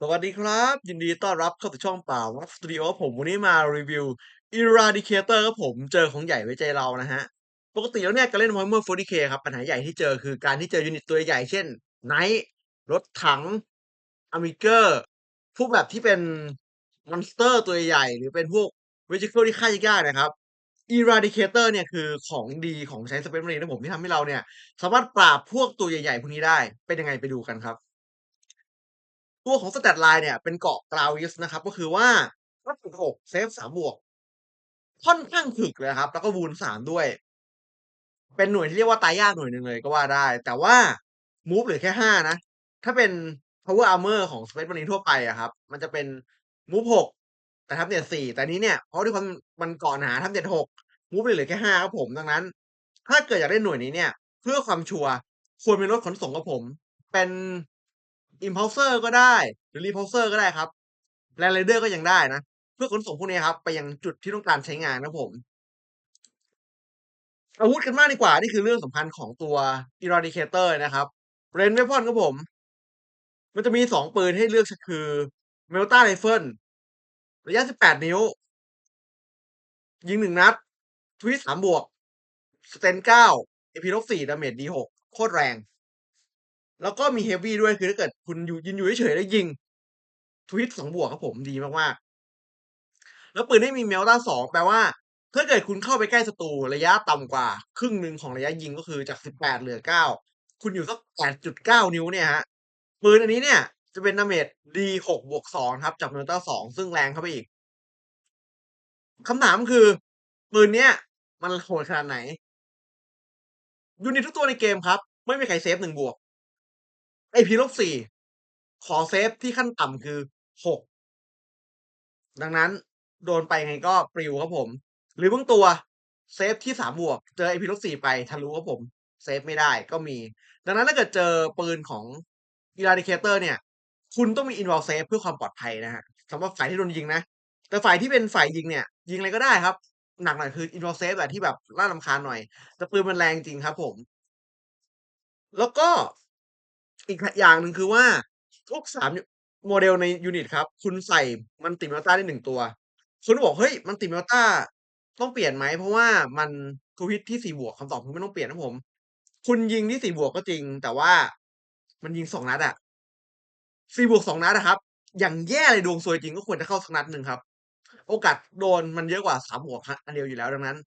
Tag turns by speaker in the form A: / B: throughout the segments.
A: สวัสดีครับ ยินดีต้อนรับเข้าสู่ช่องป่าวัดสตูดิโอผมวันนี้มารีวิว Eradicator ครับผมเจอของใหญ่ไว้ใจเรานะฮะ ปกติแล้วเนี่ยการเล่น Warhammer 40K ครับปัญหาใหญ่ที่เจอคือการที่เจอยูนิตตัวใหญ่เช่น Knight รถถัง Armiger พวกแบบที่เป็นมอนสเตอร์ตัวใหญ่หรือเป็นพวก Vehicle ที่ฆ่ายากๆนะครับ Eradicator เนี่ยคือของดีของใช้ Space Marine นะผมที่ทำให้เราเนี่ย สามารถปราบพวกตัวใหญ่ๆพวกนี้ได้เป็นยังไงไปดูกันครับ ตัวของ Stat Line เนี่ยเป็นเกาะ Gravis นะครับ ก็คือว่าถ้าฝึงหกเซฟ3บวก ค่อนข้างถึกเลยครับ แล้วก็ Wound 3ด้วย เป็นหน่วยที่เรียกว่าตายยากหน่วยหนึ่งเลยก็ว่าได้ แต่ว่ามูฟเหลือแค่5นะ ถ้าเป็น Power Armor ของ Space Marine ทั่วไปอะครับ มันจะเป็นมูฟ6แต่ทับเน็ต4แต่นี้เนี่ยเพราะด้วยความมันเกาะหนาทับเน็ต6มูฟเหลือแค่5ครับผมดังนั้น ถ้าเกิดอยากได้หน่วยนี้เนี่ย เพื่อความชัวร์ควรเป็นรถขนส่งครับผม เป็น Impulsor ก็ได้ หรือ Repulsor ก็ได้ครับ Land Raider ก็ยังได้นะ เพื่อขนส่งพวกนี้ครับ ไปยังจุดที่ต้องการใช้งานครับผม อาวุธกันมากดีกว่า นี่คือเรื่องสำคัญของตัว Eradicator นะครับ Range Weapon ครับผม มันจะมี2ปืนให้เลือกคือ Melta Rifle ระยะ 18 นิ้ว ยิง1นัด Twist 3บวก Sten 9 AP ลบ4 Damage D6 โคตรแรง แล้วก็มี Heavy ด้วยคือถ้าเกิดคุณอยู่ยืนอยู่เฉยๆแล้วยิง Twist 2บวกครับผมดีมากๆ แล้วปืนที่มี Melta 2แปลว่า ถ้าเกิดคุณเข้าไปใกล้ศัตรูระยะต่ำกว่า ครึ่งหนึ่งของระยะยิงก็คือจาก 18 เหลือ 9 คุณอยู่สัก 8.9 นิ้วเนี่ยฮะปืนอันนี้เนี่ยจะเป็น Damage D6 บวก2ครับจาก Melta 2ซึ่งแรงเข้าไปอีกคำถามคือ ปืนเนี้ย มันโหดขนาดไหนยูนิตทุกตัวในเกมครับ ไม่มีใครเซฟ1บวก AP ลบ4ขอเซฟที่ขั้นต่ำคือ6ดังนั้นโดนไปไงก็ปลิวครับผม หรือบางตัวเซฟที่3บวก เจอ AP ลบ4ไปทะลุครับผมเซฟไม่ได้ก็มี ดังนั้นถ้าเกิดเจอปืนของ Eradicator เนี่ย คุณต้องมี Invul Save เพื่อความปลอดภัยนะครับสำหรับฝ่ายที่โดนยิงนะ แต่ฝ่ายที่เป็นฝ่ายยิงเนี่ย ยิงอะไรก็ได้ครับ หนักหน่อยคือ Invul Save แบบที่แบบน่ารำคาญหน่อย แต่ปืนมันแรงจริงครับผม แล้วก็ อีกอย่างหนึ่งคือว่า ทุก3ยโมเดลในยูนิตครับ คุณใส่ Multi Melta ได้1ตัว คุณบอก"เฮ้ย Multi Melta ต้องเปลี่ยนไหม?เพราะว่ามัน True Hit ที่บวก"คำตอบคือไม่ต้องเปลี่ยนครับผม คุณยิงที่4บวกก็จริง แต่ว่ามันยิง2นัดอะ4บวก2นัดอะครับ อย่างแย่เลยดวงซวยจริงก็ควรจะเข้าสักนัดหนึ่งครับ โอกาสโดนมันเยอะกว่า3บวกครับอันเดียวอยู่แล้วดังนั้น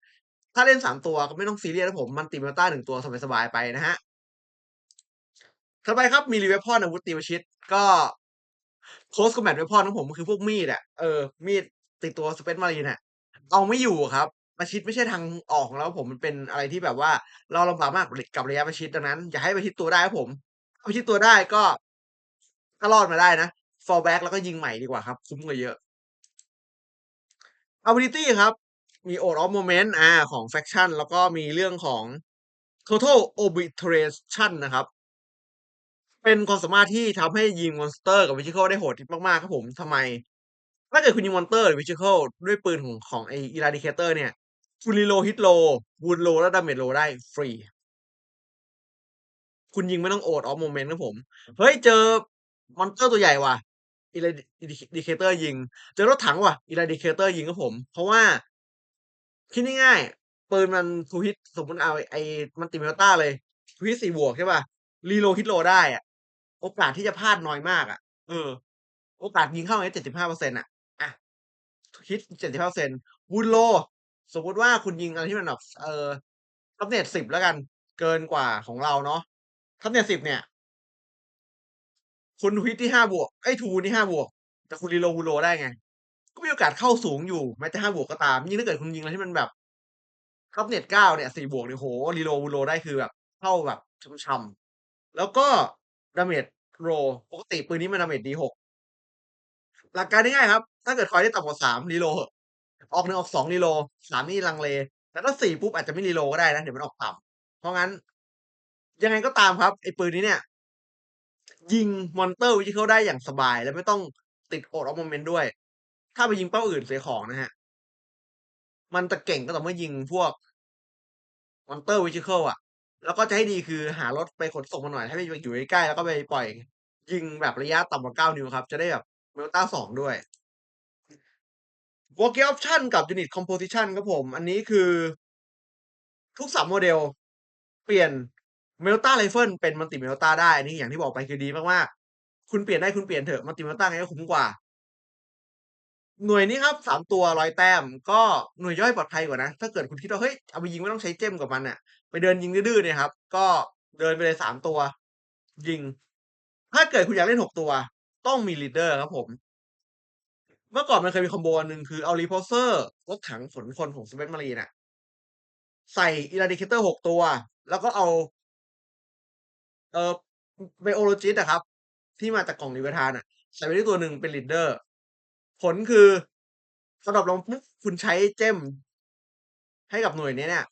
A: ถ้าเล่น3ตัวก็ไม่ต้องซีเรียสครับผม Multi Melta 1ตัวสบายๆไปนะครับ ถัดไปครับ Melee Weapon อาวุธตีประชิดก็ Close Combat Weapon ของผมก็คือพวกมีดอะเออมีดติดตัว Space Marine อะเอาไม่อยู่ครับประชิดไม่ใช่ทางออกของเราผมมันเป็นอะไรที่แบบว่า เราลำบากมากกับระยะประชิดดังนั้น อย่าให้ประชิดตัวได้ครับผมประชิดตัวได้ก็ก็รอดมาได้นะ Fall back แล้วก็ยิงใหม่ดีกว่าครับ คุ้มกว่าเยอะ Ability ครับ มี Oath of Moment อาของ Faction แล้วก็มีเรื่องของ Total Obliteration นะครับ เป็นความสามารถที่ทำให้ยิงมอนสเตอร์กับ Vehicle ได้โหดมากๆครับผมทำไม ถ้าเกิดคุณยิงมอนสเตอร์หรือ Vehicle ด้วยปืนของของไอ้ Eradicator เนี่ยคุณ Reload Hit Low Wound Low และ Damage Low ได้ฟรี คุณยิงไม่ต้อง Oath of Moment ครับผม เฮ้ยเจอมอนสเตอร์ตัวใหญ่ว่ะ Eradi Eradicator ยิง เจอรถถังว่ะ Eradicator ยิงครับผม เพราะว่า คิดง่ายๆปืนมัน True Hit สมมติเอาไอ้ Multi Melta เลย True Hit 4บวกใช่เปล่า Reload Hit Low ได้อะ โอกาสที่จะพลาดน้อยมากอะเออ โอกาสยิงเข้าอย่างงี้75%อร์เซ็นต์อะ อะฮิต75% Wound Low สมมติว่าคุณยิงอะไรที่มันแบบเออ Toughness 10แล้วกัน เกินกว่าของเราเนาะ Toughness 10เนี่ย คุณ Hit ที่5บวกเอ๊ย True Wound ที่5บวก แต่คุณ Reload Wound Low ได้ไง ก็มีโอกาสเข้าสูงอยู่แม้จะ5บวกก็ตาม ยิ่งถ้าเกิดคุณยิงอะไรที่มันแบบ Toughness 9เนี่ย4บวกเนี่ยโอ้โฮ Reload Wound Low ได้คือแบบ เข้าแบบช่ำๆแล้วก็ Damage Low ปกติปืนนี้มัน Damage D6 หลักการง่ายๆครับ ถ้าเกิดคอยได้ต่ำกว่า3 Reload เหอะออก1ออก2 Reload 3นี่ลังเลแต่ถ้า4ปุ๊บอาจจะไม่ Reload ก็ได้นะเดี๋ยวมันออกต่ำเพราะงั้น ยังไงก็ตามครับไอ้ปืนนี้เนี่ย ยิงมอนเตอร์ Vehicle ได้อย่างสบาย และไม่ต้องติด Oath of Moment ด้วย ถ้าไปยิงเป้าอื่นเสียของนะครับมันจะเก่งก็ต่อเมื่อยิงพวกมอนเตอร์ Vehicle อะ แล้วก็จะให้ดีคือหารถไปขนส่งมาหน่อยให้ไปอยู่ใกล้ๆแล้วก็ไปปล่อย ยิงแบบระยะต่ำกว่า9นิ้วครับ จะได้แบบ Melta 2ด้วย Working Option กับ Unit Composition ครับผม อันนี้คือ ทุก3โมเดล เปลี่ยน Melta Rifle เป็น Multi Melta ได้ อันนี้อย่างที่บอกไปคือดีมากๆคุณเปลี่ยนได้คุณเปลี่ยนเถอะ Multi Melta ไงก็คุ้มกว่า หน่วยนี้ครับ3ตัว100แต้ม ก็หน่วยย่อยปลอดภัยกว่านะ ถ้าเกิดคุณคิดว่าเฮ้ยเอาไปยิงไม่ต้องใช้เจมกับมันน่ะไปเดินยิงดื้อๆเนี่ยครับ ก็เดินไปเลย3ตัว ยิง ถ้าเกิดคุณอยากเล่น6ตัว ต้องมี Leader ครับผม เมื่อก่อนมันเคยมีคอมโบอันหนึ่งคือเอา Repulsor รถถังขนคนของ Space Marine อะใส่ Eradicator 6ตัว แล้วก็เอา เอ่อ Biologist อะครับ ที่มาจากกล่อง Leviathan อะใส่ไปด้วยตัวหนึ่งเป็น Leader ผลคือพอดรอปลงปุ๊บคุณใช้เจมให้กับหน่วยนี้เนี่ย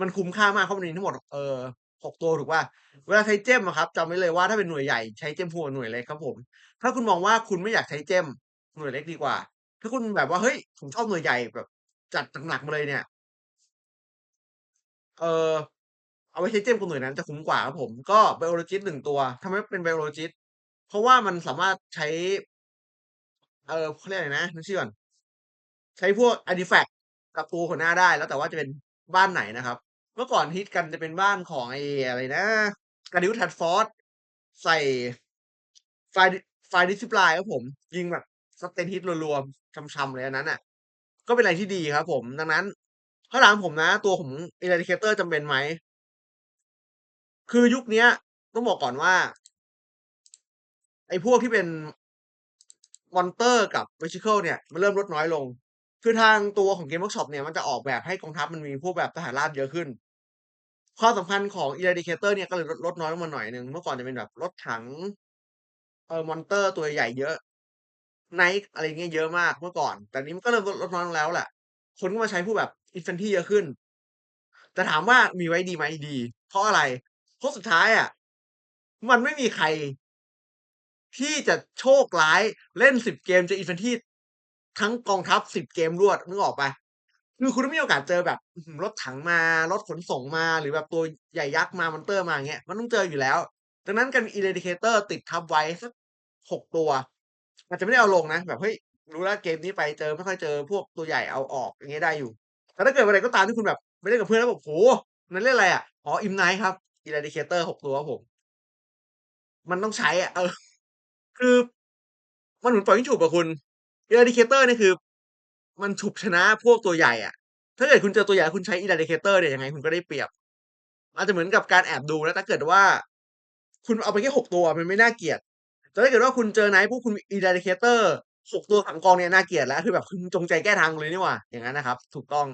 A: มันคุ้มค่ามากเพราะมันมีทั้งหมดเอ่อ6ตัวถูกเปล่า เวลาใช้เจมอะครับจำไว้เลยว่าถ้าเป็นหน่วยใหญ่ใช้เจมคู่กับหน่วยเล็กครับผม ถ้าคุณมองว่าคุณไม่อยากใช้เจมหน่วยเล็กดีกว่า ถ้าคุณแบบว่าเฮ้ยผมชอบหน่วยใหญ่แบบ จัดหนักๆมาเลยเนี่ย เออเอาไว้ใช้เจมกับหน่วยนั้นจะคุ้มกว่าครับผม ก็ Biologist 1ตัวทำไมต้องเป็น Biologist เพราะว่ามันสามารถใช้ เออเขาเรียกอะไรนะนึกชื่อก่อนใช้พวกอาร์ติแฟกต์กับตัวหัวหน้าได้ แล้วแต่ว่าจะเป็นบ้านไหนนะครับ เมื่อก่อนฮิตกันจะเป็นบ้านของไอ้อะไรนะ Gardius Tadford ใส่ Fire Dis Fire Discipline ครับผม ยิงแบบ Sustain Hit รัวๆช่ำๆเลยอันนั้นน่ะ ก็เป็นอะไรที่ดีครับผมดังนั้นถ้าถามผมนะ ตัวของ Eradicator จำเป็นไหม?คือยุคนี้ต้องบอกก่อนว่า ไอ้พวกที่เป็น Monster กับ Vehicle เนี่ยมันเริ่มลดน้อยลง คือทางตัวของ Game Workshop เนี่ยมันจะออกแบบให้กองทัพมันมีพวกแบบทหารราษฎร์เยอะขึ้น ความสำคัญของ Eradicator เนี่ยก็เลยลดลดน้อยลงมาหน่อยหนึ่งเมื่อก่อนจะเป็นแบบรถถังเอ่อ Monster ตัวใหญ่เยอะ Knight อะไรเงี้ยเยอะมากเมื่อก่อน แต่นี้มันก็เริ่มลดน้อยลงแล้วแหละ คนก็มาใช้พวกแบบ Infantry เยอะขึ้น แต่ถามว่ามีไว้ดีไหม?ดี เพราะอะไร เพราะสุดท้ายอะ มันไม่มีใคร ที่จะโชคร้ายเล่น10เกมเจอ Infantry ทั้งกองทัพ10เกมรวดนึกออกเปล่า?คือคุณต้องมีโอกาสเจอแบบรถถังมารถขนส่งมาหรือแบบตัวใหญ่ยักษ์มา Monster มาเงี้ยมันต้องเจออยู่แล้ว ดังนั้นการมี Eradicator ติดทัพไว้สัก6ตัว อาจจะไม่ได้เอาลงนะ แบบเฮ้ยรู้แล้วเกมนี้ไปเจอไม่ค่อยเจอพวกตัวใหญ่เอาออกอย่างเงี้ยได้อยู่ แต่ถ้าเกิดเมื่อไรก็ตามที่คุณแบบไปเล่นกับเพื่อนแล้วบอ้โฮมันเล่นอะไรอะ?อ๋อ Imp Knight ครับ Eradicator 6ตัวครับผม มันต้องใช้อะเออ คือมันเหมือนเป่ายิงฉุบอะคุณ Eradicator เนี่ยคือ มันฉุบชนะพวกตัวใหญ่อะถ้าเกิดคุณเจอตัวใหญ่คุณใช้ Eradicator เนี่ยยังไงคุณก็ได้เปรียบ อาจจะเหมือนกับการแอบดูนะถ้าเกิดว่า คุณเอาไปแค่6ตัวมันไม่น่าเกลียดแต่ถ้าเกิดว่าคุณเจอ Knight ปุ๊บคุณมี Eradicator 6ตัวขังกองเนี่ยน่าเกลียดแล้วคือแบบคุณจงใจแก้ทางเลยนี่หว่าอย่างงั้นนะครับ ถูกต้อง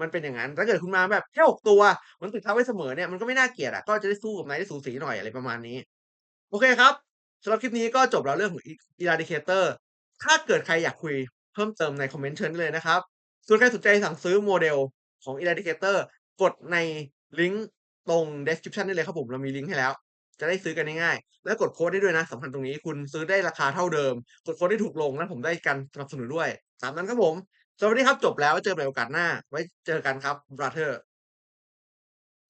A: มันเป็นอย่างงั้น ถ้าเกิดคุณมาแบบแค่6ตัวมือนติดทัพไว้เสมอเนี่ยมันก็ไม่น่าเกลียดอะก็จะได้สู้กับ Knight ได้สูสีหน่อยอะไรประมาณนี้ โอเคครับ สำหรับคลิปนี้ก็จบแล้วเรื่องของ E Eradicator ถ้าเกิดใครอยากคุยเพิ่มเติมในคอมเมนต์เชิญได้เลยนะครับ ส่วนใครสนใจสั่งซื้อโมเดลของ Eradicator กดในลิงก์ตรง description ได้เลยครับผม เรามีลิงก์ให้แล้ว จะได้ซื้อกันง่ายๆ และกดโค้ดได้ด้วยนะสำคัญตรงนี้คุณซื้อได้ราคาเท่าเดิม กดโค้ดได้ถูกลงและผมได้การสนับสนุนด้วย ตามนั้นครับผมสำหรับวันนี้ครับจบแล้วไว้เจอกันใหม่โอกาสหน้า ไว้เจอกันครับบราเธอร์